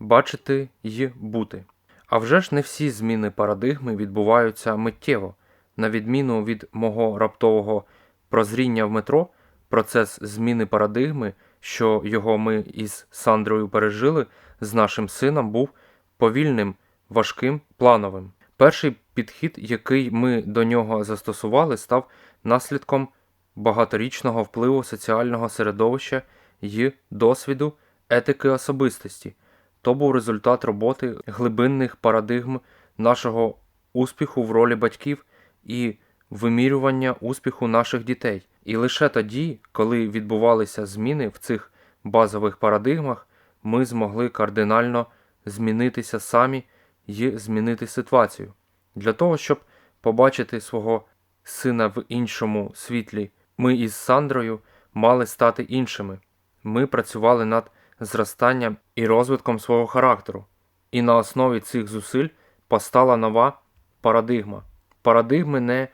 бачити й бути. А вже ж не всі зміни парадигми відбуваються миттєво. На відміну від мого раптового прозріння в метро, процес зміни парадигми, що його ми із Сандрою пережили з нашим сином, був повільним, важким, плановим. Перший підхід, який ми до нього застосували, став наслідком багаторічного впливу соціального середовища й досвіду етики особистості. То був результат роботи глибинних парадигм нашого успіху в ролі батьків і вимірювання успіху наших дітей. І лише тоді, коли відбувалися зміни в цих базових парадигмах, ми змогли кардинально змінитися самі і змінити ситуацію. Для того, щоб побачити свого сина в іншому світлі, ми із Сандрою мали стати іншими. Ми працювали над зростанням і розвитком свого характеру. І на основі цих зусиль постала нова парадигма. Парадигми не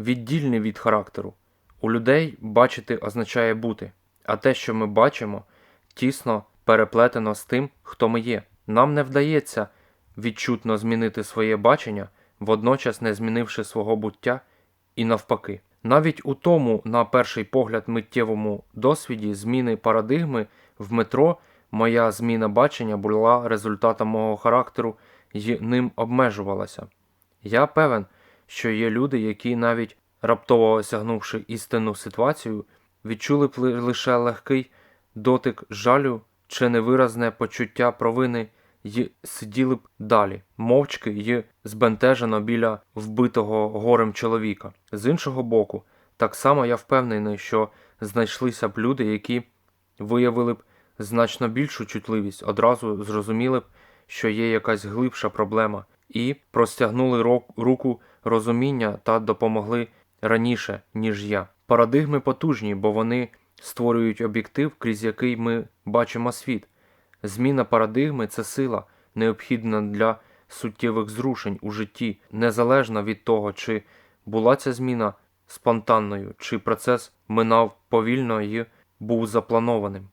віддільні від характеру. У людей бачити означає бути, а те, що ми бачимо, тісно переплетено з тим, хто ми є. Нам не вдається відчутно змінити своє бачення, водночас не змінивши свого буття і навпаки. Навіть у тому, на перший погляд, миттєвому досвіді зміни парадигми в метро моя зміна бачення була результатом мого характеру і ним обмежувалася. Я певен, що є люди, які навіть раптово осягнувши істинну ситуацію, відчули б лише легкий дотик жалю чи невиразне почуття провини й сиділи б далі, мовчки й збентежено біля вбитого горем чоловіка. З іншого боку, так само я впевнений, що знайшлися б люди, які виявили б значно більшу чутливість, одразу зрозуміли б, що є якась глибша проблема, і простягнули руку розуміння та допомогли раніше, ніж я. Парадигми потужні, бо вони створюють об'єктив, крізь який ми бачимо світ. Зміна парадигми це сила, необхідна для суттєвих зрушень у житті, незалежно від того, чи була ця зміна спонтанною, чи процес минав повільно і був запланованим.